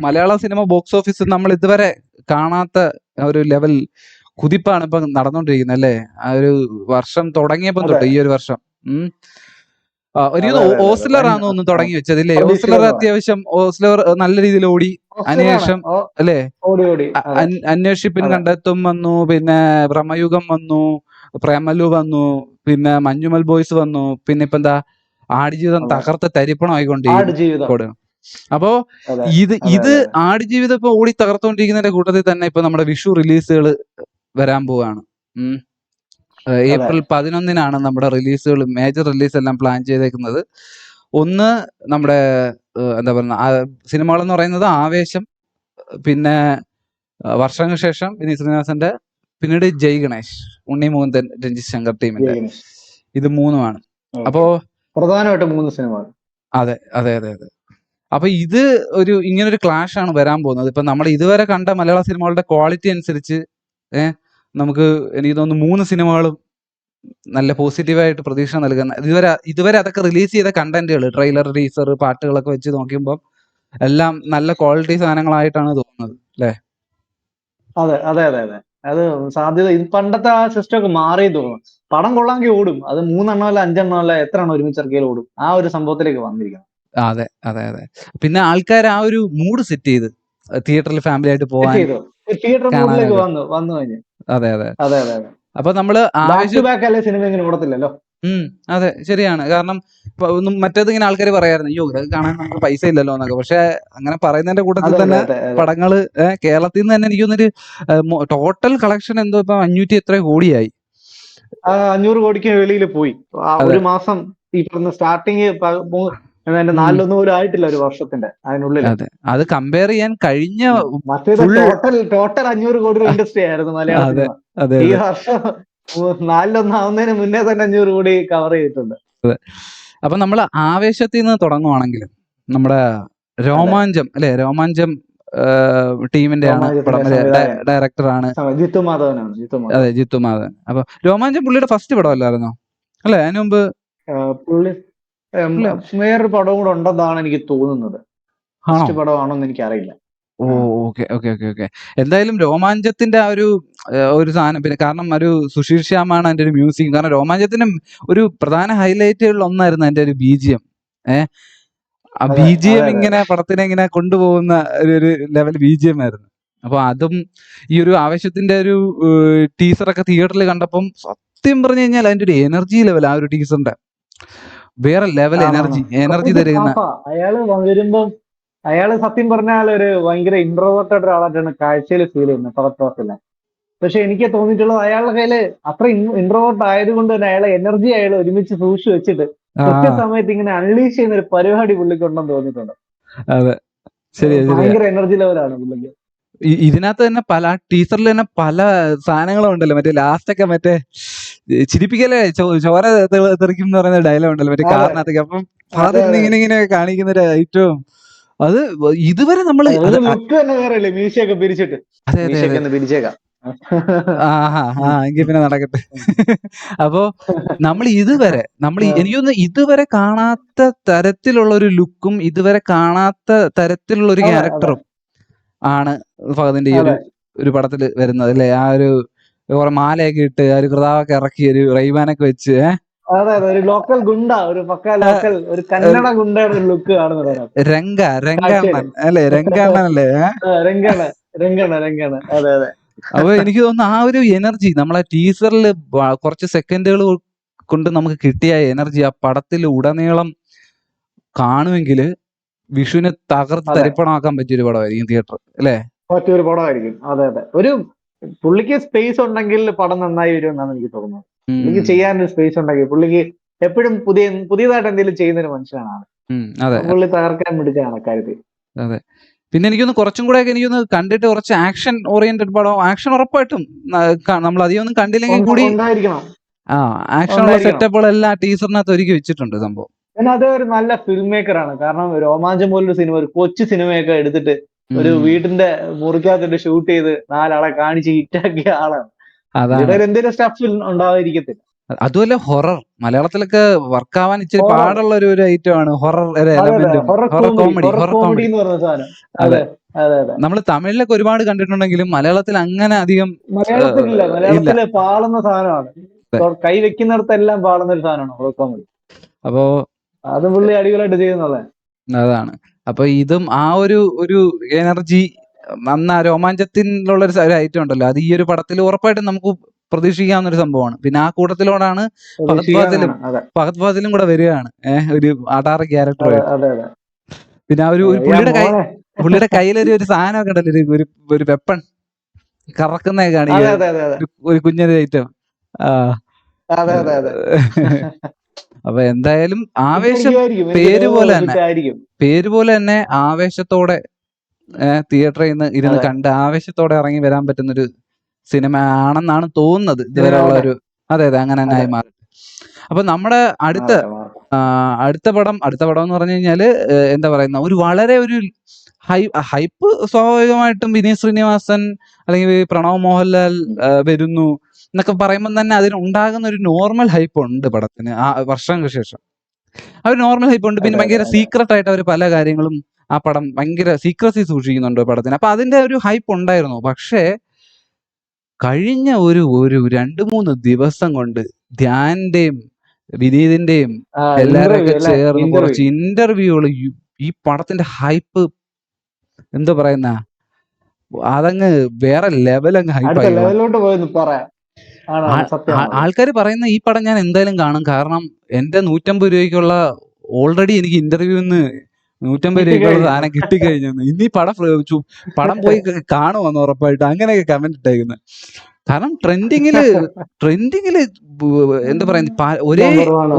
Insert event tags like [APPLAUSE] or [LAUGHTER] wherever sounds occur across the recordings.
മലയാള cinema box office നമ്മൾ ഇതുവരെ കാണാത്ത ഒരു ലെവൽ കുതിപ്പാണ് ഇപ്പൊ നടന്നുകൊണ്ടിരിക്കുന്നത് അല്ലേ? ആ ഒരു വർഷം തുടങ്ങിയപ്പം. തൊട്ട് ഈ ഒരു വർഷം. ഉം. ഒരു. ഓസ്ലർ ആണ് ഒന്ന് തുടങ്ങി വെച്ചത് ഇല്ലേ? ഓസ്ലർ അത്യാവശ്യം ഓസ്ലർ നല്ല രീതിയിൽ ഓടി അതിനുശേഷം അല്ലേ. അന്വേഷിപ്പിൻ കണ്ടെത്തും വന്നു പിന്നെ ബ്രഹ്മയുഗം വന്നു പ്രേമലു വന്നു പിന്നെ മഞ്ഞുമൽ ബോയ്സ് വന്നു പിന്നെ ഇപ്പൊ എന്താ ആടുജീവിതം. തകർത്ത് തരിപ്പണമായിക്കൊണ്ടിരിക്കും ആടുജീവിതം. അപ്പോ ഇത് ഇത്. ആടുജീവിതം ഇപ്പൊ ഓടി തകർത്തുകൊണ്ടിരിക്കുന്നതിന്റെ കൂട്ടത്തിൽ തന്നെ ഇപ്പൊ നമ്മുടെ വിഷു റിലീസുകൾ വരാൻ പോവാണ്. ഏപ്രിൽ പതിനൊന്നിനാണ് നമ്മുടെ റിലീസുകൾ മേജർ റിലീസ് എല്ലാം പ്ലാൻ ചെയ്തേക്കുന്നത്. ഒന്ന് നമ്മുടെ എന്താ പറയുക സിനിമകൾ എന്ന് പറയുന്നത് ആവേശം പിന്നെ വർഷങ്ങൾക്ക് ശേഷം വിനീത് ശ്രീനിവാസന്റെ പിന്നീട് ജയ് ഗണേഷ് ഉണ്ണി മോഹൻ രഞ്ജിത് ശങ്കർ ടീമിന്റെ. ഇത് മൂന്നുമാണ്. അപ്പോ പ്രധാനമായിട്ടും മൂന്ന് സിനിമകൾ. അതെ അതെ അതെ അതെ. അപ്പൊ ഇത് ഒരു ഇങ്ങനെ ഒരു ക്ലാഷ് ആണ് വരാൻ പോകുന്നത്. ഇപ്പൊ നമ്മൾ ഇതുവരെ കണ്ട മലയാള സിനിമകളുടെ ക്വാളിറ്റി അനുസരിച്ച് ഏഹ് നമുക്ക് എനിക്ക് തോന്നുന്നു മൂന്ന് സിനിമകളും നല്ല പോസിറ്റീവായിട്ട് പ്രതീക്ഷ നൽകുന്ന ഇതുവരെ ഇതുവരെ അതൊക്കെ റിലീസ് ചെയ്ത കണ്ടന്റുകൾ ട്രെയിലർ ടീസർ പാട്ടുകളൊക്കെ വെച്ച് നോക്കുമ്പോൾ എല്ലാം നല്ല ക്വാളിറ്റി സാധനങ്ങളായിട്ടാണ് തോന്നുന്നത് അല്ലേ? അതെ അതെ അതെ അതെ. അത് സാധ്യത ഇത് പണ്ടത്തെ ആ സിസ്റ്റം ഒക്കെ മാറി തോന്നുന്നു. പടം കൊള്ളാമെങ്കിൽ ഓടും. അത് മൂന്നെണ്ണോ അല്ല അഞ്ചെണ്ണോ അല്ല എത്ര എണ്ണം ഒരുമിച്ച് ഇറക്കിയാൽ ഓടും. ആ ഒരു സംഭവത്തിലേക്ക് വന്നിരിക്കണം അതെ അതെ അതെ. പിന്നെ ആൾക്കാർ ആ ഒരു മൂഡ് സെറ്റ് ചെയ്ത് തിയേറ്ററിൽ ഫാമിലി ആയിട്ട് പോകാൻ തിയേറ്റർ മൂഡിലേക്ക് വന്നു വന്നു കഴിഞ്ഞു. അതെ അതെ. അതെ അതെ അതെ. അപ്പൊ നമ്മൾ ബാക്ക് ടു ബാക്ക് അല്ലേ സിനിമ ഇങ്ങനെ ഓടത്തില്ലല്ലോ? ഉം അതെ ശരിയാണ്. കാരണം മറ്റേത് ഇങ്ങനെ ആൾക്കാർ പറയായിരുന്നു അയ്യോ ഇത് കാണാൻ നമുക്ക് പൈസ ഇല്ലല്ലോ എന്നൊക്കെ. പക്ഷെ അങ്ങനെ പറയുന്നതിന്റെ കൂട്ടത്തിൽ തന്നെ പടങ്ങൾ കേരളത്തിൽ നിന്ന് തന്നെ എനിക്ക് തോന്നുന്നൊരു ടോട്ടൽ കളക്ഷൻ എന്തോ ഇപ്പൊ അഞ്ഞൂറ്റി എത്ര കോടിയായി. അഞ്ഞൂറ് കോടിക്ക് വെളിയിൽ പോയി. ഒരു മാസം ഈ പറഞ്ഞ സ്റ്റാർട്ടിങ് എന്നെ ഉം. നാലിലൊന്നും പോലും ആയിട്ടില്ല ഒരു വർഷത്തിന്റെ അതിനുള്ളിൽ. അതെ. അത് കമ്പയർ ചെയ്യാൻ കഴിഞ്ഞ ടോട്ടൽ ടോട്ടൽ അഞ്ഞൂറ് കോടി ഇൻഡസ്ട്രി ആയിരുന്നു മലയാളം അതെ, അതെ ഈ വർഷം നാലിലൊന്നും ആവുന്നതിന് മുന്നേ തന്നെ അഞ്ഞൂറ് കോടി കവർ ചെയ്തിട്ടുണ്ട്. അപ്പൊ നമ്മൾ ആവേശത്തിൽ നിന്ന് തുടങ്ങുവാണെങ്കിൽ നമ്മുടെ രോമാഞ്ചം അല്ലെ? രോമാഞ്ചം ടീമിന്റെ ആണ് ഡയറക്ടർ ആണ് ഡയറക്ടറാണ്. ജിത്തു മാധവനാണ് അതെ ജിത്തു മാധവൻ. അപ്പൊ രോമാഞ്ചം പുള്ളിയുടെ ഫസ്റ്റ് പടം അല്ലായിരുന്നോ അല്ലെ? അതിനു മുമ്പ് പുള്ളി വേറൊരു പടവും കൂടെ ഉണ്ടെന്നാണ് എനിക്ക് തോന്നുന്നത്. ഫസ്റ്റ് പടമാണോ എന്ന് എനിക്കറിയില്ല. ഓ ഓക്കെ ഓക്കെ ഓക്കെ ഓക്കെ എന്തായാലും രോമാഞ്ചത്തിന്റെ ആ ഒരു ഏഹ്, ഒരു സാധനം പിന്നെ കാരണം ഒരു സുശീർ ശ്യാമാണ് അതിന്റെ ഒരു മ്യൂസിക് കാരണം രോമാഞ്ചത്തിന്റെ ഒരു പ്രധാന ഹൈലൈറ്റുകളിൽ ഒന്നായിരുന്നു അതിന്റെ ഒരു ബിജിഎം. ഏഹ് ആ അതെ, ജി അതെ, അതെ. ഇങ്ങനെ പടത്തിനെ ഇങ്ങനെ കൊണ്ടുപോകുന്ന ഒരു ഒരു ലെവൽ ബിജിഎം ആയിരുന്നു അപ്പൊ അതും ഈ ഒരു ആവേശത്തിന്റെ ഒരു ടീസറൊക്കെ തിയേറ്ററിൽ കണ്ടപ്പം സത്യം പറഞ്ഞു കഴിഞ്ഞാൽ അതിന്റെ ഒരു എനർജി ലെവൽ ആ ഒരു ടീസറിന്റെ വേറെ ലെവൽ ആണാണ്. എനർജി എനർജി തരുന്ന. അയാൾ വരുമ്പം അയാൾ സത്യം പറഞ്ഞാൽ ഒരു ഭയങ്കര ഇൻട്രോവേർട്ടഡ് ഒരാളായിട്ടാണ് കാഴ്ചയിൽ ഫീൽ ചെയ്യുന്നത് പടത്തോട്ടില്ല പക്ഷെ എനിക്ക് തോന്നിയിട്ടുള്ളത് അയാളുടെ കയ്യിൽ അത്ര ഇൻട്രോവേർട്ട് ആയതുകൊണ്ട് തന്നെ അയാളെ എനർജി അയാൾ ഒരുമിച്ച് സൂക്ഷിച്ചു വെച്ചിട്ട് സമയത്ത് കൃത്യസമയത്ത് ഇങ്ങനെ അൺലീഷ് ചെയ്യുന്ന ഒരു പരിപാടി പുള്ളിക്കുണ്ടെന്ന് തോന്നിയിട്ടുണ്ട്. അതെ. ഭയങ്കര എനർജി ലെവലാണ് പുള്ളിക്ക്. ഇതിനകത്ത് തന്നെ പല ടീച്ചറിൽ തന്നെ പല സാധനങ്ങളും ഉണ്ടല്ലോ. മറ്റേ ലാസ്റ്റ് ഒക്കെ മറ്റേ ചിരിപ്പിക്കലേ ചോര തെറിക്കും എന്ന് പറയുന്ന ഡയലോഗ് ഉണ്ടല്ലോ. മറ്റേ. കാറിനകത്തേക്ക്. അപ്പം ഫാദർ ഇങ്ങനെ ഇങ്ങനെ കാണിക്കുന്ന ഒരു ഐറ്റവും അത് ഇതുവരെ നമ്മൾ മീശയൊക്കെ പിരിച്ചിട്ട് അതെ അതെ പിരിച്ചേക്കാം ആ ആ ആ എങ്കിൽ പിന്നെ നടക്കട്ടെ [LAUGHS] അപ്പോ നമ്മൾ ഇതുവരെ നമ്മൾ. എനിക്കൊന്ന് ഇതുവരെ കാണാത്ത തരത്തിലുള്ള ഒരു ലുക്കും ഇതുവരെ കാണാത്ത തരത്തിലുള്ള ഒരു. ക്യാരക്ടറും ആണ് ഫഹദിന്റെ ഈ ഒരു. ഒരു പടത്തിൽ വരുന്നത് അല്ലെ ആ ഒരു കുറെ മാലയൊക്കെ ഇട്ട് ആ ഒരു കൃതാവൊക്കെ ഇറക്കി ഒരു റൈബാനൊക്കെ വെച്ച് ഏ? അതെ അതെ ഒരു ലോക്കൽ ഗുണ്ട ഒരു പക്ക ലോക്കൽ ഒരു കന്നഡ ഗുണ്ടയുടെ ലുക്ക് കാണുന്നത് രംഗ കാഴ്ചയിൽ. അല്ലേ? രംഗണ്ണൻ അല്ലേ? രംഗണ രംഗാണ് രംഗാണ് അതെ അതെ. അപ്പൊ എനിക്ക് തോന്നുന്നു ആ ഒരു എനർജി നമ്മളെ ടീസറിൽ കുറച്ച് സെക്കൻഡുകൾ കൊണ്ട് നമുക്ക് കിട്ടിയ എനർജി ആ പടത്തിൽ ഉടനീളം കാണുമെങ്കിൽ വിഷുവിനെ തകർത്ത്. തരിപ്പണമാക്കാൻ പറ്റിയ ഒരു പടമായിരിക്കും തിയേറ്റർ അല്ലേ? പറ്റിയൊരു പടമായിരിക്കും. അതെ അതെ. ഒരു പുള്ളിക്ക് സ്പേസ് ഉണ്ടെങ്കിൽ പടം നന്നായി വരും എന്നാണ് എനിക്ക് തോന്നുന്നത്. പുള്ളിക്ക് ചെയ്യാനൊരു സ്പേസ് ഉണ്ടാക്കി. പുള്ളിക്ക് എപ്പോഴും പുതിയ പുതിയതായിട്ട് എന്തെങ്കിലും ചെയ്യുന്ന ഒരു മനുഷ്യനാണ് പുള്ളി തകർക്കാൻ വിടുകയാണ് അക്കാര്യത്തിൽ അതെ. പിന്നെ എനിക്കൊന്ന് കുറച്ചും കൂടെ എനിക്കൊന്ന് കണ്ടിട്ട് കുറച്ച് ആക്ഷൻ ഓറിയന്റഡ് പടം ആക്ഷൻ ഉറപ്പായിട്ടും നമ്മൾ അധികം ഒന്നും കണ്ടില്ലെങ്കിൽ കൂടി ആ ആക്ഷൻ ഉള്ള. സെറ്റപ്പുകളെല്ലാം ടീച്ചറിനകത്ത് ഒരുക്കി വെച്ചിട്ടുണ്ട് സംഭവം. പിന്നെ അത് ഒരു നല്ല ഫിലിം മേക്കറാണ് കാരണം രോമാഞ്ചം പോലൊരു സിനിമ ഒരു കൊച്ചു സിനിമയൊക്കെ എടുത്തിട്ട് ഒരു വീടിന്റെ മുറിക്കകത്തിട്ട് ഷൂട്ട് ചെയ്ത് നാലാളെ കാണിച്ച് ഹിറ്റാക്കിയ ആളാണ്. എന്തെങ്കിലും സ്റ്റഫ് ഉണ്ടാവാതിരിക്കത്തില്ല. അതുമല്ല ഹൊറർ മലയാളത്തിലൊക്കെ വർക്കാവാൻ ഇച്ചിരി Horror. പാടുള്ള ഒരു ഐറ്റം ആണ് horror horror comedy horror comedy അതെ. നമ്മൾ തമിഴിലൊക്കെ ഒരുപാട് കണ്ടിട്ടുണ്ടെങ്കിലും മലയാളത്തിൽ അങ്ങനെ അധികം മലയാളത്തിലില്ല. പാളുന്ന സാധനമാണ്. കൈ വെക്കുന്നിടത്തെല്ലാം പാളുന്ന ഒരു സാധനമാണ് ഹൊറർ കോമഡി അപ്പോ അത് പുള്ളി അടിപൊളിയായിട്ട് ചെയ്യുന്നതാണ്. അതാണ്. അപ്പൊ ഇതും ആ ഒരു ഒരു എനർജി അന്ന് ആ രോമാഞ്ചത്തിനുള്ള ഒരു ഐറ്റം ഉണ്ടല്ലോ. അത് ഈ ഒരു പടത്തിൽ ഉറപ്പായിട്ടും നമുക്ക് പ്രതീക്ഷിക്കാവുന്ന ഒരു സംഭവമാണ്. പിന്നെ ആ കൂട്ടത്തിലോടാണ് ഫഹദ് ഫാസിലും കൂടെ വരികയാണ്. ഏഹ് ഒരു അടാറ് ക്യാരക്ടർ പിന്നെ ആ ഒരു പുള്ളിയുടെ കൈ. പുള്ളിയുടെ കയ്യിലൊരു ഒരു സാധനമൊക്കെ ഉണ്ടല്ലോ ഒരു ഒരു വെപ്പൺ കറക്കുന്നേക്കാണ് ഒരു- കുഞ്ഞൊരു ഐറ്റം ആ. [LAUGHS] അപ്പൊ എന്തായാലും ആവേശം പേര് പോലെ തന്നെ. പേര് പോലെ തന്നെ ആവേശത്തോടെ തിയേറ്ററിൽ നിന്ന് ഇരുന്ന്. കണ്ട് ആവേശത്തോടെ ഇറങ്ങി വരാൻ പറ്റുന്ന ഒരു സിനിമ ആണെന്നാണ് തോന്നുന്നത് ഇതുവരെയുള്ള ഉള്ള ഒരു അതെ അതെ അങ്ങനെ തന്നെ ആയി മാറി. അപ്പൊ നമ്മുടെ അടുത്ത അടുത്ത പടം അടുത്ത പടം എന്ന് പറഞ്ഞു കഴിഞ്ഞാൽ എന്താ പറയുന്ന ഒരു വളരെ ഒരു ഹൈ ഹൈപ്പ് സ്വാഭാവികമായിട്ടും വിനീത് ശ്രീനിവാസൻ അല്ലെങ്കിൽ പ്രണവ് മോഹൻലാൽ വരുന്നു എന്നൊക്കെ പറയുമ്പോൾ തന്നെ അതിന് ഉണ്ടാകുന്ന ഒരു നോർമൽ ഹൈപ്പ് ഉണ്ട് പടത്തിന് ആ വർഷങ്ങൾക്ക് ശേഷം. ആ ഒരു നോർമൽ ഹൈപ്പ് ഉണ്ട്. പിന്നെ ഭയങ്കര. സീക്രട്ട് ആയിട്ട് അവർ പല കാര്യങ്ങളും ആ പടം ഭയങ്കര സീക്രസി സൂക്ഷിക്കുന്നുണ്ട് പടത്തിന്. അപ്പൊ അതിന്റെ ഒരു ഹൈപ്പ് ഉണ്ടായിരുന്നു. പക്ഷേ കഴിഞ്ഞ ഒരു ഒരു രണ്ട് മൂന്ന് ദിവസം കൊണ്ട് ധ്യാന്റെയും വിനീതിന്റെയും അല്ലേ? ചേർന്ന് കുറച്ച് ഇന്റർവ്യൂകൾ ഈ പടത്തിന്റെ ഹൈപ്പ് എന്താ പറയുന്ന? അതങ്ങ് വേറെ ലെവൽ അങ്ങ് ഹൈപ്പ് ഹൈപ്പായി ആൾക്കാർ പറയുന്ന ഈ പടം ഞാൻ എന്തായാലും കാണും. കാരണം എന്റെ നൂറ്റമ്പത് രൂപയ്ക്കുള്ള ഓൾറെഡി എനിക്ക് ഇന്റർവ്യൂന്ന് നൂറ്റമ്പത് രൂപയ്ക്കുള്ള. സാധനം കിട്ടിക്കഴിഞ്ഞു. ഇനി പടം പടം പോയി കാണുമെന്ന് ഉറപ്പായിട്ട്. അങ്ങനെയൊക്കെ കമന്റ് ഇട്ടേക്കുന്നത് കാരണം ട്രെൻഡിങ്ങിൽ ട്രെൻഡിങ്ങിൽ എന്താ പറയുക ഒരേ.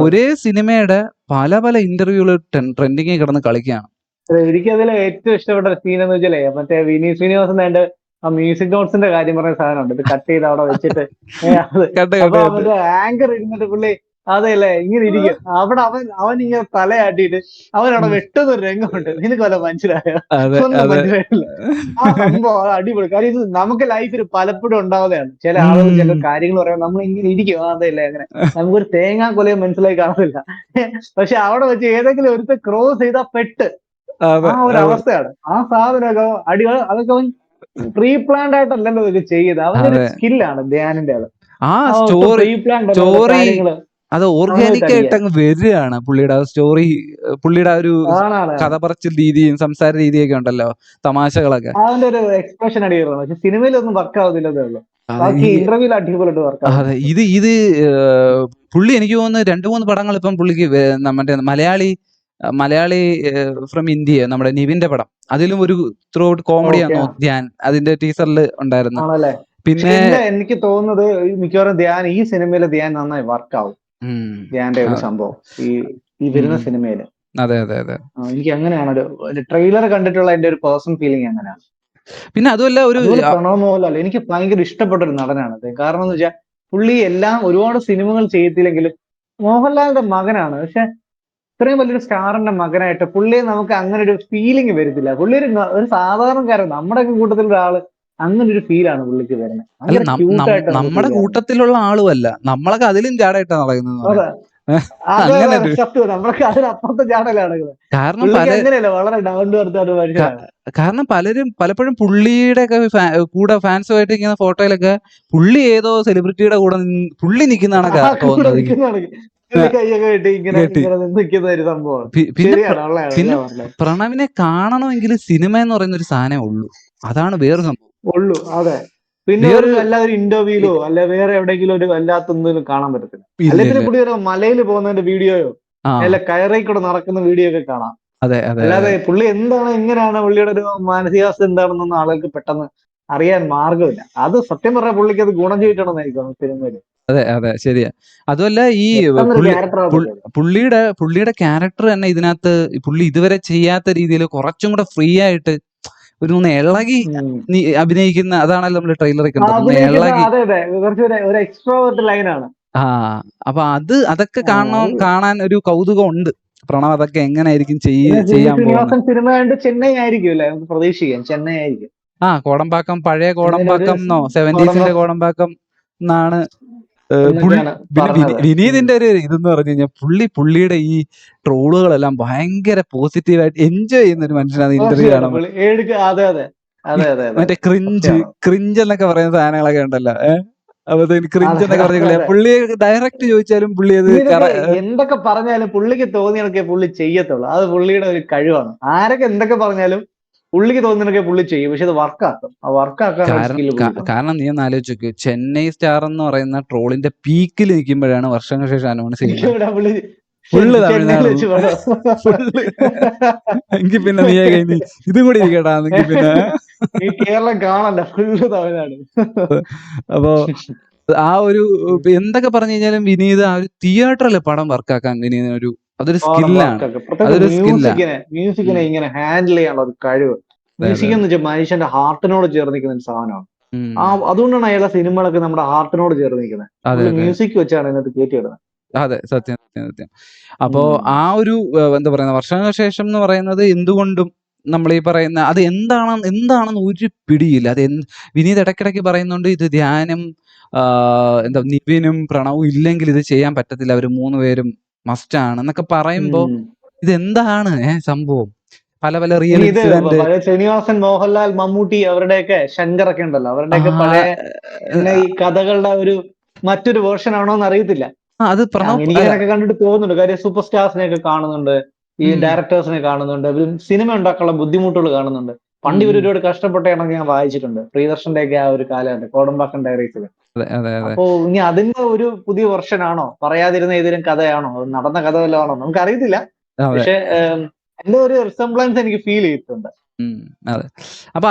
ഒരേ സിനിമയുടെ പല പല ഇന്റർവ്യൂകൾ ട്രെൻഡിങ്ങിൽ കിടന്ന് കളിക്കുകയാണ്. എനിക്കതിൽ ഏറ്റവും ഇഷ്ടപ്പെട്ട സീൻ എന്ന് വെച്ചാലേ മറ്റേ വിനീത് ശ്രീനിവാസൻ എന്റെ ആ മ്യൂസിക് നോട്ട്സിന്റെ കാര്യം പറയുന്ന സാധനമുണ്ട്. ഇത് കട്ട് ചെയ്ത് അവിടെ വെച്ചിട്ട്. [LAUGHS] ആങ്കർ ഇരുന്നിട്ട് പുള്ളി അതെല്ലേ ഇങ്ങനെ ഇരിക്കും. അവിടെ അവൻ അവൻ ഇങ്ങനെ തലയാട്ടിയിട്ട് അവൻ അവിടെ വെട്ടുന്ന ഒരു രംഗമുണ്ട്. നിനക്ക് വല്ല മനസ്സിലായോ? മനസ്സിലായില്ല ആ സംഭവം അടിപൊളി. കാര്യം ഇത് നമുക്ക് ലൈഫിൽ പലപ്പോഴും ഉണ്ടാവുന്നതാണ്. ചില ആളുകൾ ചില. കാര്യങ്ങൾ പറയാൻ നമ്മൾ ഇങ്ങനെ ഇരിക്കും. അതല്ലേ അങ്ങനെ. നമുക്കൊരു തേങ്ങാ കൊലയും മനസ്സിലായി കാണുന്നില്ല പക്ഷെ അവിടെ വെച്ച് ഏതെങ്കിലും ഒരുത്ത ക്രോസ് ചെയ്താൽ പെട്ട്. ആ ഒരു അവസ്ഥയാണ്. ആ സാധനമൊക്കെ അടി അതൊക്കെ അവൻ പ്രീ പ്ലാൻഡ് ആയിട്ടല്ലല്ലോ ഇതൊക്കെ ചെയ്ത് അതെ. സ്കില്ലാണ് ധ്യാനിന്റെ അത് ആ സ്റ്റോറി കാര്യങ്ങൾ. അത് ഓർഗാനിക് ആയിട്ട് അങ്ങ് വരികയാണ് പുള്ളിയുടെ ആ സ്റ്റോറി പുള്ളിയുടെ ആ ഒരു കഥ പറച്ച രീതിയും സംസാര രീതിയൊക്കെ ഉണ്ടല്ലോ തമാശകളൊക്കെ. അവന്റെ ഒരു എക്സ്പ്രഷൻ പക്ഷെ സിനിമയിലൊന്നും വർക്ക് ആവുന്നില്ലതേ ഉള്ളൂ. അതെ ഇത് ഇത് പുള്ളി എനിക്ക് തോന്നുന്നു രണ്ടു മൂന്ന് പടങ്ങൾ ഇപ്പം പുള്ളിക്ക് നമ്മുടെ മലയാളി മലയാളി ഫ്രം ഇന്ത്യ നമ്മുടെ നിവിന്റെ പടം. അതിലും ഒരു ത്രൂ ഔട്ട് കോമഡി ആണോ ധ്യാൻ അതിന്റെ ടീസറിൽ ഉണ്ടായിരുന്നു. പിന്നെ എനിക്ക് തോന്നുന്നത് മിക്കവാറും ധ്യാൻ ഈ സിനിമയിലെ ധ്യാൻ നന്നായി വർക്ക് ധ്യാന്റെ ഒരു സംഭവം. ഈ ഈ വരുന്ന. സിനിമയിൽ. അതെ അതെ അതെ. എനിക്ക് അങ്ങനെയാണ് ഒരു ട്രെയിലർ കണ്ടിട്ടുള്ള എന്റെ ഒരു പേഴ്സണൽ ഫീലിംഗ് അങ്ങനെയാണ് പിന്നെ അതുമല്ല ഒരു പ്രണവ് മോഹൻലാൽ എനിക്ക് ഭയങ്കര ഇഷ്ടപ്പെട്ട ഒരു നടനാണ് കാരണം എന്ന് വെച്ചാൽ പുള്ളി എല്ലാം ഒരുപാട് സിനിമകൾ ചെയ്യത്തില്ലെങ്കിലും മോഹൻലാലിന്റെ മകനാണ്. പക്ഷെ ഇത്രയും വലിയൊരു സ്റ്റാറിന്റെ മകനായിട്ട് പുള്ളിയെ നമുക്ക് അങ്ങനെ ഒരു ഫീലിംഗ് വരുത്തില്ല. പുള്ളി ഒരു ഒരു സാധാരണക്കാരൻ. നമ്മുടെയൊക്കെ കൂട്ടത്തിൽ ഒരാൾ അങ്ങനെ ഒരു ഫീലാണ് പുള്ളിക്ക് വരുന്നത്. നമ്മുടെ കൂട്ടത്തിലുള്ള ആളുമല്ല. നമ്മളൊക്കെ അതിലും ചാടായിട്ടാ നടക്കുന്നത് കാരണം പലരും പലപ്പോഴും പുള്ളിയുടെ ഒക്കെ കൂടെ ഫാൻസുമായിട്ട് ഇങ്ങനെ ഫോട്ടോയിലൊക്കെ പുള്ളി ഏതോ സെലിബ്രിറ്റിയുടെ കൂടെ പുള്ളി നിൽക്കുന്നതാണ്. തോന്നുന്നത് പിന്നെ? പ്രണവിനെ കാണണമെങ്കിൽ സിനിമ എന്ന് പറയുന്ന ഒരു സാധനമേ ഉള്ളൂ. അതാണ് വേറെ സംഭവം. ഉള്ളൂ അതെ. പിന്നെ ഒരു ഒരു ഇന്റർവ്യൂലോ അല്ലെ വേറെ എവിടെയെങ്കിലും ഒരു വല്ലാത്തൊന്നും കാണാൻ പറ്റത്തില്ല. അല്ലെങ്കിൽ കൂടി ഒരു മലയിൽ പോകുന്നതിന്റെ വീഡിയോയോ അല്ല കയറി കൂടെ നടക്കുന്ന വീഡിയോ ഒക്കെ കാണാം. അതെ അതെ അല്ലാതെ പുള്ളി എന്താണ് എങ്ങനെയാണ് പുള്ളിയുടെ ഒരു മാനസികാവസ്ഥ എന്താണെന്നൊന്നും ആളുകൾക്ക് പെട്ടെന്ന് അറിയാൻ മാർഗമില്ല അത് സത്യം പറഞ്ഞ പുള്ളിക്ക് അത് ഗുണം ചെയ്തിട്ടുണ്ടെന്നായിരിക്കും സിനിമയിൽ. അതെ അതെ ശരിയാ. അതുമല്ല ഈ പുള്ളി പുള്ളിയുടെ പുള്ളിയുടെ ക്യാരക്ടർ തന്നെ ഇതിനകത്ത് പുള്ളി ഇതുവരെ ചെയ്യാത്ത രീതിയിൽ കുറച്ചും കൂടെ ഫ്രീ ആയിട്ട് ഒരു മൂന്ന് ഇളകി നീ അഭിനയിക്കുന്ന അതാണല്ലോ നമ്മൾ ട്രെയിലർ കണ്ടത് ഇളകി ലൈനാണ് ആ അപ്പൊ അത് അതൊക്കെ കാണണം കാണാൻ കാണാൻ ഒരു കൗതുകം ഉണ്ട് പ്രണവ് അതൊക്കെ എങ്ങനെയായിരിക്കും ചെയ്യ ചെയ്യാൻ സിനിമ കണ്ട് ചെന്നൈ ആയിരിക്കും പ്രതീക്ഷിക്കാം ചെന്നൈ ആയിരിക്കും. ആ കോടമ്പാക്കം പഴയ കോടമ്പാക്കം എന്നോ സെവന്റീസിന്റെ കോടമ്പാക്കം എന്നാണ് വിനീതിന്റെ ഒരു ഇതെന്ന് പറഞ്ഞു കഴിഞ്ഞാൽ പുള്ളി പുള്ളിയുടെ ഈ ട്രോളുകളെല്ലാം ഭയങ്കര പോസിറ്റീവായിട്ട് എൻജോയ് ചെയ്യുന്ന ഒരു മനുഷ്യനാണ് ഇന്റർവ്യൂ ആണ് കാണുമ്പോൾ മറ്റേ ക്രിഞ്ച് ക്രിഞ്ച് എന്നൊക്കെ പറയുന്ന സാധനങ്ങളൊക്കെ ഉണ്ടല്ലോ. ഏഹ് പുള്ളി ഡയറക്റ്റ് ചോദിച്ചാലും പുള്ളി അത് എന്തൊക്കെ പറഞ്ഞാലും പുള്ളിക്ക് തോന്നിയൊക്കെ പുള്ളി ചെയ്യത്തുള്ളൂ. അത് പുള്ളിയുടെ ഒരു കഴിവാണ്. ആരൊക്കെ എന്തൊക്കെ പറഞ്ഞാലും പുള്ളിക്ക് തോന്നിയൊക്കെ പുള്ളി ചെയ്യും. പക്ഷെ അത് വർക്കാക്കും. ആ വർക്കാക്കാൻ കാരണം നീ ഒന്ന് ആലോചിച്ച് നോക്ക്. ചെന്നൈ സ്റ്റാർ എന്ന് പറയുന്ന ട്രോളിന്റെ പീക്കിൽ നിൽക്കുമ്പോഴാണ് വർഷങ്ങൾ ശേഷം അനൗൺസ് ചെയ്യുന്നത് ഫുള്ള് ചെന്നൈയിൽ തമിഴ്നാട് വെച്ച് ഫുള്ള്. എങ്കിൽ പിന്നെ നീ കഴിഞ്ഞ് ഇതും കൂടി ഇരിക്കട്ടാ എങ്കിൽ പിന്നെ. കേരളം കാണണ്ട. ഫുള്ള് തമിഴ്നാട്. അപ്പോ ആ ഒരു എന്തൊക്കെ പറഞ്ഞു കഴിഞ്ഞാലും വിനീത് ആ ഒരു തിയേറ്ററിൽ പടം വർക്കാക്കാൻ വിനീതിന് ഒരു അതൊരു സ്കില്ലാണ് അതൊരു സ്കില്ലാണ് മ്യൂസിക്കിനെ ഇങ്ങനെ ഹാൻഡിൽ ചെയ്യാനുള്ള ഒരു കഴിവ്. മ്യൂസിക് എന്ന് വെച്ചാൽ മനുഷ്യന്റെ ഹാർട്ടിനോട് ചേർന്ന് നിൽക്കുന്ന ഒരു സാധനമാണ്. ആ അതുകൊണ്ടാണ് അയാളുടെ സിനിമകളൊക്കെ നമ്മുടെ ഹാർട്ടിനോട് ചേർന്ന് നിൽക്കുന്നത്. മ്യൂസിക് വെച്ചാണ് അതിനകത്ത് കയറ്റിയിടുന്നത് അതെ സത്യം സത്യം സത്യം. അപ്പോ ആ ഒരു എന്താ പറയുന്ന വർഷങ്ങൾക്ക് ശേഷം എന്ന് പറയുന്നത് എന്തുകൊണ്ടും നമ്മൾ ഈ പറയുന്ന അത് എന്താണ് എന്താണെന്ന് ഒരു പിടിയില്ല. അത് വിനീത് ഇടയ്ക്കിടയ്ക്ക് പറയുന്നുണ്ട് ഇത് ധ്യാനം എന്താ നിവിനും പ്രണവും ഇല്ലെങ്കിൽ ഇത് ചെയ്യാൻ പറ്റത്തില്ല. അവർ മൂന്ന് പേരും മസ്റ്റ് ആണ് എന്നൊക്കെ പറയുമ്പോ ഇതെന്താണ്? ഇത് എന്താണ് സംഭവം? പല പല റിയൽ ശ്രീനിവാസൻ മോഹൻലാൽ മമ്മൂട്ടി അവരുടെയൊക്കെ ശങ്കർ ഒക്കെ ഉണ്ടല്ലോ. അവരുടെയൊക്കെ പഴയ ഈ കഥകളുടെ ഒരു മറ്റൊരു വേർഷൻ ആണോ എന്ന് അറിയത്തില്ല അത് എനിക്കതൊക്കെ കണ്ടിട്ട് തോന്നുന്നുണ്ട്. കാര്യം സൂപ്പർ സ്റ്റാർസിനെ ഒക്കെ കാണുന്നുണ്ട്. ഈ ഡയറക്ടേഴ്സിനെ കാണുന്നുണ്ട്. സിനിമ ഉണ്ടാക്കാനുള്ള ബുദ്ധിമുട്ടുകൾ കാണുന്നുണ്ട്. പണ്ട് ഇവർ ഒരുപാട് കഷ്ടപ്പെട്ടാണെന്ന് ഞാൻ വായിച്ചിട്ടുണ്ട്. പ്രിയദർശന്റെ ഒക്കെ ആ ഒരു കാലം കോടമ്പാക്കൻ ഡയറീസിൽ അപ്പോ ഇനി അതിന്റെ ഒരു പുതിയ വെർഷൻ ആണോ പറയാതിരുന്ന ഏതെങ്കിലും കഥയാണോ? അത് നടന്ന കഥ വല്ലതാണോ നമുക്ക് അറിയത്തില്ല പക്ഷെ എന്റെ ഒരു റിസംബ്ലൻസ് എനിക്ക് ഫീൽ ചെയ്തിട്ടുണ്ട്. അതെ. അപ്പൊ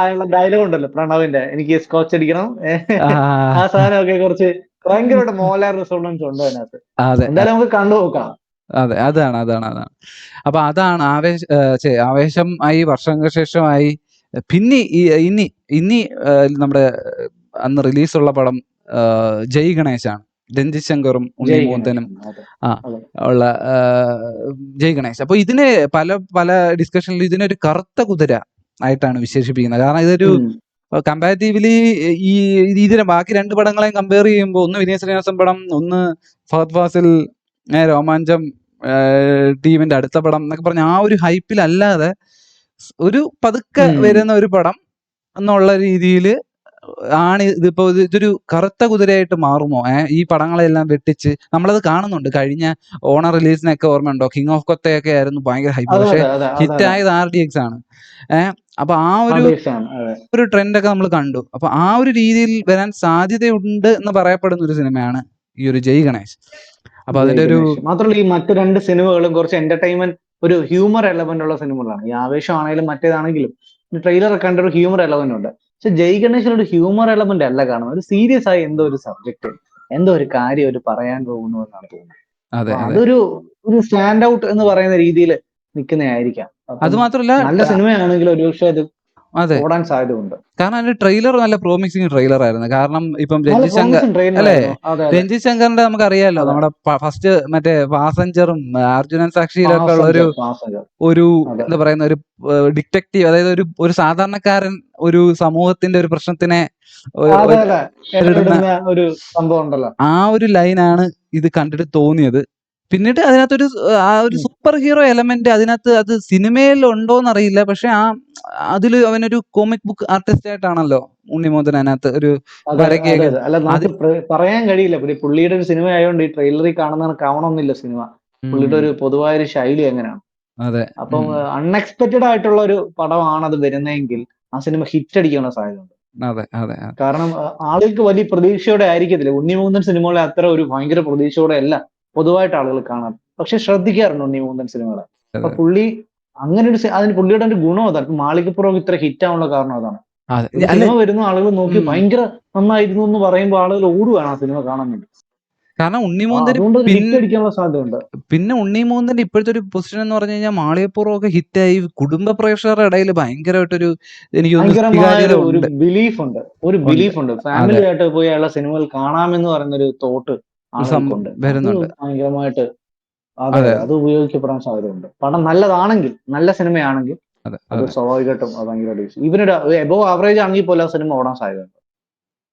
ആയുള്ള ഡയലോഗ് ഉണ്ടല്ലോ പ്രണവിന്റെ. എനിക്ക് സ്കോച്ച് അടിക്കണം. ആ, സാധനമൊക്കെ കുറച്ച് ഭയങ്കരമായിട്ട് മോലാർ റിസംബ്ലൻസ് ഉണ്ട് അതിനകത്ത്. അതെ. എന്തായാലും നമുക്ക് കണ്ടു നോക്കാം. അതെ അതാണ് അതാണ് അതാണ്. അപ്പൊ അതാണ് ആവേശ ആവേശം ആയി വർഷങ്ങൾക്ക് ശേഷമായി പിന്നെ ഇനി ഇനി നമ്മുടെ അന്ന് റിലീസുള്ള പടം ജയ് ഗണേശാണ്. രഞ്ജിത് ശങ്കറും ഉണ്ണി മൂന്തനും ആ ഉള്ള ജയ് ഗണേശ്. അപ്പൊ ഇതിനെ പല പല ഡിസ്കഷനിൽ ഇതിനൊരു കറുത്ത കുതിര ആയിട്ടാണ് വിശേഷിപ്പിക്കുന്നത്. കാരണം ഇതൊരു. കമ്പാരിറ്റീവ്ലി ഈ ഇതിനെ ബാക്കി രണ്ട് പടങ്ങളെയും കമ്പയർ ചെയ്യുമ്പോൾ ഒന്ന് വിനീത് ശ്രീനിവാസൻ പടം ഒന്ന് ഫഹദ് ഫാസിൽ രോമാഞ്ചം ടീമിന്റെ അടുത്ത പടം എന്നൊക്കെ പറഞ്ഞ ആ ഒരു ഹൈപ്പിലല്ലാതെ ഒരു പതുക്കെ വരുന്ന ഒരു പടം എന്നുള്ള രീതിയിൽ ആണ് ഇതിപ്പോ ഇതൊരു കറുത്ത കുതിരയായിട്ട് മാറുമോ? ഏഹ് ഈ പടങ്ങളെല്ലാം വെട്ടിച്ച് നമ്മളത് കാണുന്നുണ്ട്. കഴിഞ്ഞ ഓണർ റിലീസിനൊക്കെ ഓർമ്മയുണ്ടോ കിങ് ഓഫ് കൊത്തയൊക്കെ ആയിരുന്നു ഭയങ്കര ഹൈപ്പ് പക്ഷെ അതെ അതെ അതെ ഹിറ്റ് ആയത് ആർ ഡി എക്സ് ആണ്. ഏഹ് അപ്പൊ ആ ഒരു ഒരു ട്രെൻഡ് ഒക്കെ നമ്മൾ കണ്ടു. അപ്പൊ ആ ഒരു രീതിയിൽ വരാൻ സാധ്യതയുണ്ട് എന്ന് പറയപ്പെടുന്ന ഒരു സിനിമയാണ് ഈ ഒരു ജയ് ഗണേശ്. അപ്പൊ അതിന്റെ ഒരു മാത്രമല്ല ഈ മറ്റു രണ്ട് സിനിമകളും കുറച്ച് എന്റർടൈൻമെന്റ് ഒരു ഹ്യൂമർ എലമെന്റ് ഉള്ള സിനിമകളാണ്. ഈ ആവേശമാണെങ്കിലും മറ്റേതാണെങ്കിലും ട്രെയിലർ കണ്ട ഒരു ഹ്യൂമർ എലമെന്റ് ഉണ്ട്. പക്ഷെ ജയ് ഗണേശൻ ഒരു ഹ്യൂമർ എലമെന്റ് അല്ല കാണുന്നത്. ഒരു സീരിയസ് ആയ എന്തോ ഒരു സബ്ജക്ട് എന്തോ ഒരു കാര്യം ഒരു പറയാൻ പോകുന്നു എന്നാണ് തോന്നുന്നത്. അതെ അതൊരു ഒരു സ്റ്റാൻഡ് ഔട്ട് എന്ന് പറയുന്ന രീതിയിൽ നിൽക്കുന്നതായിരിക്കാം അത് മാത്രമല്ല നല്ല സിനിമയാണെങ്കിൽ ഒരുപക്ഷെ അത് അതെ. ഓടാൻ സാധ്യതയുണ്ട്. കാരണം അതിന്റെ ട്രെയിലർ നല്ല പ്രോമിസിങ് ട്രെയിലർ ആയിരുന്നു. കാരണം ഇപ്പം രഞ്ജിത് ശങ്കർ അല്ലെ? രഞ്ജിത് ശങ്കറിന്റെ നമുക്ക് അറിയാലോ നമ്മുടെ ഫസ്റ്റ് മറ്റേ പാസഞ്ചറും അർജുനൻ സാക്ഷിയിലൊക്കെ ഉള്ള ഒരു ഒരു എന്താ പറയുന്ന ഒരു ഡിറ്റക്റ്റീവ് അതായത് ഒരു ഒരു സാധാരണക്കാരൻ ഒരു സമൂഹത്തിന്റെ ഒരു പ്രശ്നത്തിനെ ആ ഒരു ലൈനാണ് ഇത് കണ്ടിട്ട് തോന്നിയത്. പിന്നീട് അതിനകത്തൊരു ആ ഒരു സൂപ്പർ ഹീറോ എലമെന്റ് അതിനകത്ത് അത് സിനിമയിൽ ഉണ്ടോ അറിയില്ല പക്ഷെ ആ അതിൽ അവനൊരു കോമിക് ബുക്ക് ആർട്ടിസ്റ്റ് ആയിട്ടാണല്ലോ ഉണ്ണിമോദൻ അതിനകത്ത് ഒരു പറയാൻ കഴിയില്ല. പുള്ളിയുടെ ഒരു സിനിമ ആയതുകൊണ്ട് ഈ ട്രെയിലറിൽ കാണുന്ന കാണണമെന്നില്ല സിനിമ പുള്ളിയുടെ ഒരു പൊതുവായ ഒരു ശൈലി എങ്ങനെയാണ് അതെ. അപ്പം അൺഎക്സ്പെക്ടഡ് അൺഎക്സ്പെക്റ്റഡ് ആയിട്ടുള്ള ഒരു പടമാണ് അത് വരുന്നതെങ്കിൽ ആ സിനിമ ഹിറ്റ് അടിക്കാനുള്ള സാധ്യതയുണ്ട്. അതെ അതെ അതെ. കാരണം ആളുകൾക്ക് വലിയ പ്രതീക്ഷയോടെ ആയിരിക്കത്തില്ല. ഉണ്ണിമൂന്നൻ സിനിമകളെ അത്ര ഒരു ഭയങ്കര പ്രതീക്ഷയോടെ അല്ല. പൊതുവായിട്ട് ആളുകൾ കാണാൻ പക്ഷെ ശ്രദ്ധിക്കാറുണ്ട് ഉണ്ണിമൂന്നൻ സിനിമകളെ. അപ്പൊ അതെ പുള്ളി അങ്ങനെ ഒരു അതിന് പുള്ളിയുടെ ഒരു ഗുണം അതാണ്. മാളികപ്പുറം ഇത്ര ഹിറ്റ് ആവാനുള്ള കാരണം അതാണ്. സിനിമ വരുന്ന ആളുകൾ നോക്കി. ഭയങ്കര നന്നായിരുന്നു എന്ന് പറയുമ്പോൾ ആളുകൾ ഓടുകയാണ് ആ സിനിമ കാണാൻ വേണ്ടി. കാരണം ഉണ്ണി അടിക്കാനുള്ള സാധ്യതയുണ്ട്. പിന്നെ ഉണ്ണിമൂന്തന്റെ ഇപ്പോഴത്തെ ഒരു പൊസിഷൻ എന്ന് പറഞ്ഞു കഴിഞ്ഞാൽ മാളികപ്പുറം ഒക്കെ ആയി കുടുംബ പ്രേക്ഷകരുടെ ഇടയിൽ ഭയങ്കരമായിട്ടൊരു എനിക്ക് ഒരു ബിലീഫ് ഉണ്ട്. ഒരു ബിലീഫ് ഉണ്ട്. ഫാമിലി ആയിട്ട് പോയി അയാളുടെ സിനിമകൾ കാണാമെന്ന് പറയുന്ന ഒരു തോട്ട് ആളുകൾക്കുണ്ട് ഭയങ്കരമായിട്ട് അതെ അതെ. ഉപയോഗിക്കപ്പെടാൻ സാധ്യതയുണ്ട്. പടം നല്ലതാണെങ്കിൽ നല്ല സിനിമയാണെങ്കിൽ അതെ സ്വാഭാവികമായിട്ടും ഭയങ്കര ഇവനൊരു എബോ ആവറേജ് ആണെങ്കിൽ പോലും ആ സിനിമ ഓടാൻ സാധ്യതയുണ്ട്.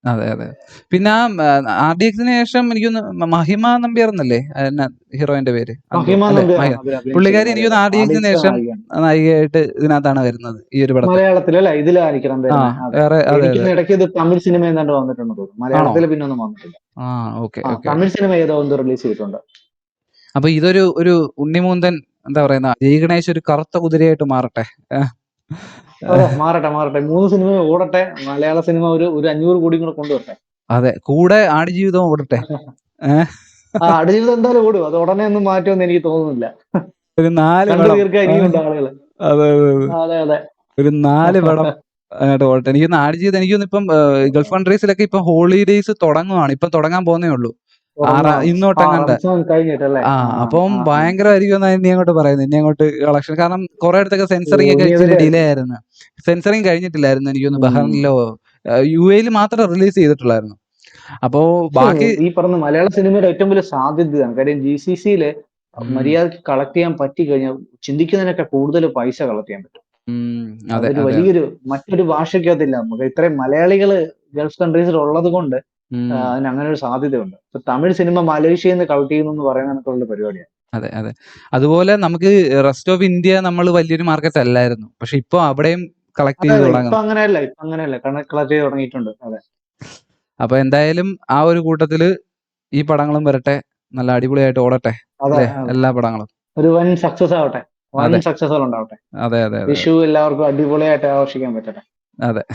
അതെ അതെ. പിന്നെ ആ ആർ ഡി എക്സിന് ശേഷം എനിക്കൊന്ന് മഹിമ നമ്പ്യാർ എന്നല്ലേ? ഹീറോയിന്റെ പേര്. അന്തോ മഹിമ അല്ലെ? നമ്പ്യാർ. മഹിമ. അതിൽ അഭിനയിച്ചിരുന്നത് പുള്ളിക്കാരി എനിക്ക് തോന്നുന്നു ആർ ഡി എക്സിന് ആദ്യത്തെ ശേഷം നായികയാണ് നായികയായിട്ട് ഇതിനകത്താണ് വരുന്നത് ഈ ഒരു പടത്തിൽ. മലയാളത്തിലല്ലേ ഇതിലായിരിക്കണം ആ വരുന്നത്. അതെ. വേറെ അതെ അതെ. ഇടയ്ക്ക് ഇത് തമിഴ് സിനിമ എന്താണ്ട് വന്നിട്ടുണ്ട് തോന്നുന്നു. ആണോ? മലയാളത്തിൽ പിന്നെ ഒന്നും വന്നിട്ടില്ല. ആ ഓക്കെ ആ ഓക്കെ. തമിഴ് സിനിമ ഏതോ ഒന്ന് റിലീസ് ചെയ്തിട്ടുണ്ട്. അപ്പൊ ഇതൊരു ഒരു ഉണ്ണിമൂന്തൻ എന്താ പറയുന്ന ജയ് ഒരു കറുത്ത കുതിരയായിട്ട് മാറട്ടെ. അതെ മാറട്ടെ മാറട്ടെ. മൂന്ന് സിനിമ ഓടട്ടെ. മലയാള സിനിമ ഒരു ഒരു അഞ്ഞൂറ് കോടി കൂടെ കൊണ്ടുവരട്ടെ. അതെ കൂടെ ആടുജീവിതം ഓടട്ടെ. ആടുജീവിതം എന്തായാലും ഓടും. അത് ഉടനെ ഒന്നും മാറ്റുമെന്ന് എനിക്ക് തോന്നുന്നില്ല. ഒരു നാല് അതെ അതെ അതെ. ഒരു നാല് പടം ഓടട്ടെ. എനിക്ക് ആടുജീവിതം എനിക്കൊന്ന് ഇപ്പം ഗൾഫ് കൺട്രീസിലൊക്കെ ഇപ്പൊ ഹോളിഡേയ്സ് തുടങ്ങുവാണ്. ഇപ്പൊ തുടങ്ങാൻ പോകുന്നേ ഉള്ളൂ. ഇന്നോട്ടെങ്ങാണ്ട്. ആ അപ്പം. ഭയങ്കരമായിരിക്കും എന്നാണ് ഇനി അങ്ങോട്ട് പറയുന്നത് ഇനി അങ്ങോട്ട് കളക്ഷൻ കാരണം കുറെ അടുത്തൊക്കെ സെൻസറിങ് ഒക്കെ ഇച്ചിരി ഡിലേ ആയിരുന്നു. സെൻസറിങ് കഴിഞ്ഞിട്ടില്ലായിരുന്നു എനിക്കൊന്ന് ബഹ്റിനിലോ യു എയിൽ മാത്രം റിലീസ് ചെയ്തിട്ടുള്ളായിരുന്നു. അപ്പോ ബാക്കി ഈ പറഞ്ഞ മലയാള സിനിമയുടെ ഏറ്റവും വലിയ സാധ്യതയാണ്. കാര്യം ജി സി സിയിൽ മര്യാദയ്ക്ക് കളക്ട് ചെയ്യാൻ പറ്റി കഴിഞ്ഞാൽ ചിന്തിക്കുന്നതിനൊക്കെ കൂടുതൽ പൈസ കളക്ട് ചെയ്യാൻ പറ്റും. അതൊരു വലിയൊരു മറ്റൊരു ഭാഷയ്ക്കകത്തില്ല നമുക്ക്. ഇത്രയും മലയാളികൾ ഗൾഫ് കൺട്രീസിൽ ഉള്ളത് കൊണ്ട് അതിന് അങ്ങനെ ഒരു സാധ്യതയുണ്ട്. ഇപ്പൊ തമിഴ് സിനിമ മലേഷ്യയിൽ നിന്ന് കളക്ട് ചെയ്യുന്നു എന്ന് പറയുന്ന കണക്കുള്ള പരിപാടിയാണ്. അതെ അതെ. അതുപോലെ നമുക്ക് റെസ്റ്റ് ഓഫ് ഇന്ത്യ നമ്മൾ വലിയൊരു മാർക്കറ്റ് അല്ലായിരുന്നു. പക്ഷെ ഇപ്പൊ അവിടെയും കളക്ട് ചെയ്ത് അതെ. ഇപ്പൊ തുടങ്ങുന്നു. അങ്ങനെയല്ല ഇപ്പൊ അങ്ങനെയല്ല. കളക്ട് ചെയ്ത് തുടങ്ങിയിട്ടുണ്ട്. അതെ. അപ്പൊ എന്തായാലും ആ ഒരു കൂട്ടത്തിൽ ഈ പടങ്ങളും വരട്ടെ. നല്ല അടിപൊളിയായിട്ട് ഓടട്ടെ. അതെ എല്ലാ പടങ്ങളും. ഒരു വൻ സക്സസ് ആവട്ടെ. വൻ അതെ. ഉണ്ടാവട്ടെ. അതെ അതെ അതെ വിഷു എല്ലാവർക്കും അടിപൊളിയായിട്ട് ആഘോഷിക്കാൻ പറ്റട്ടെ. അതെ.